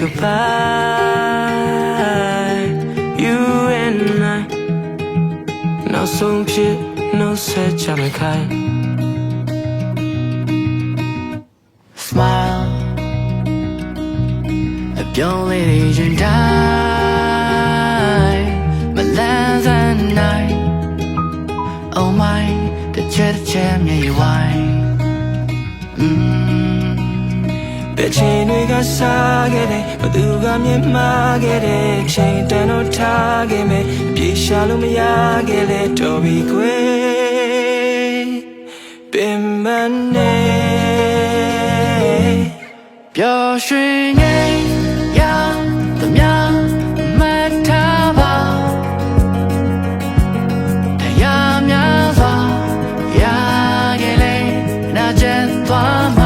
goodbye you and I နောက်ဆုံးဖြစ်နှုတ်ဆက်ကြမယ်ခိုင် smile အပြုံးလေးတွေရင်တိုင်းမလန်းစမ်းနိုင် Oh my တစ်ချက်တစ်ချက်မြေဝိုင်းဘ ယ်ချိန်တွေကစားခဲ့တယ်ဘသူကမြင်မှားခဲ့တယ်ချိန်တန်တော့ထားခဲ့မယ်ပြေရှာလို့မရခဲ့လေတော်ပြီခွေပင်မနေပျော်ရွှင်ငိမ်ရာသမျှမတ်ထားပါတရားများစွာရခဲ့လေနာကျန်သွားမှာမျော်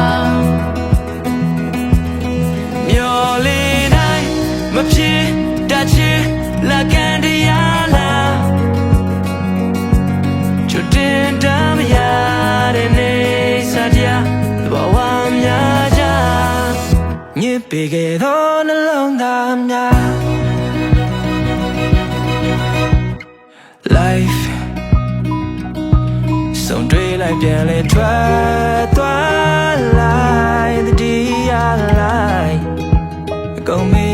ဖြစ်တတ်ချင်လက်ကန်တရားလားချွတ်တင်တမ်းမရတဲ့နေစားကြဘဝများကြညစ်ပေခဲ့သောနှလုံးသားများ life ဆုံးတွေ့လိုက်ပြန်လဲထွက်သွားလိုက်တတိယလိုက်အကုန်မေးဖို့ကြိုး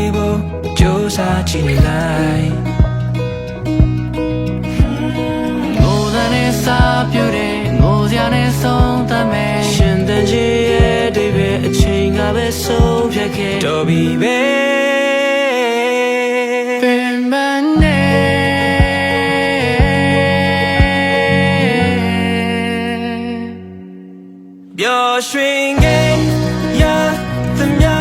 စားကြည့်နေလိုက်ငိုတဲ့နဲ့စာပြတဲ့ငိုစရာနဲ့ဆုံးသမဲ့ရှင်တန်ကြီးရဲ့အတိတ်ပဲအချိန်ကပဲဆုံးဖြတ်ခဲ့တော်ပြီပဲပင်မနေပျော်ရွှင်ခဲ့ရသမျှမ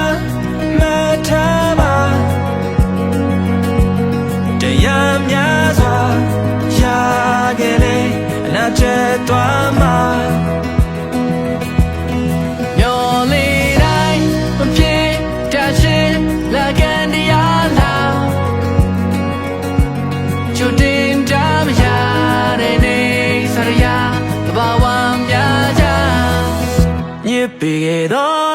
me pido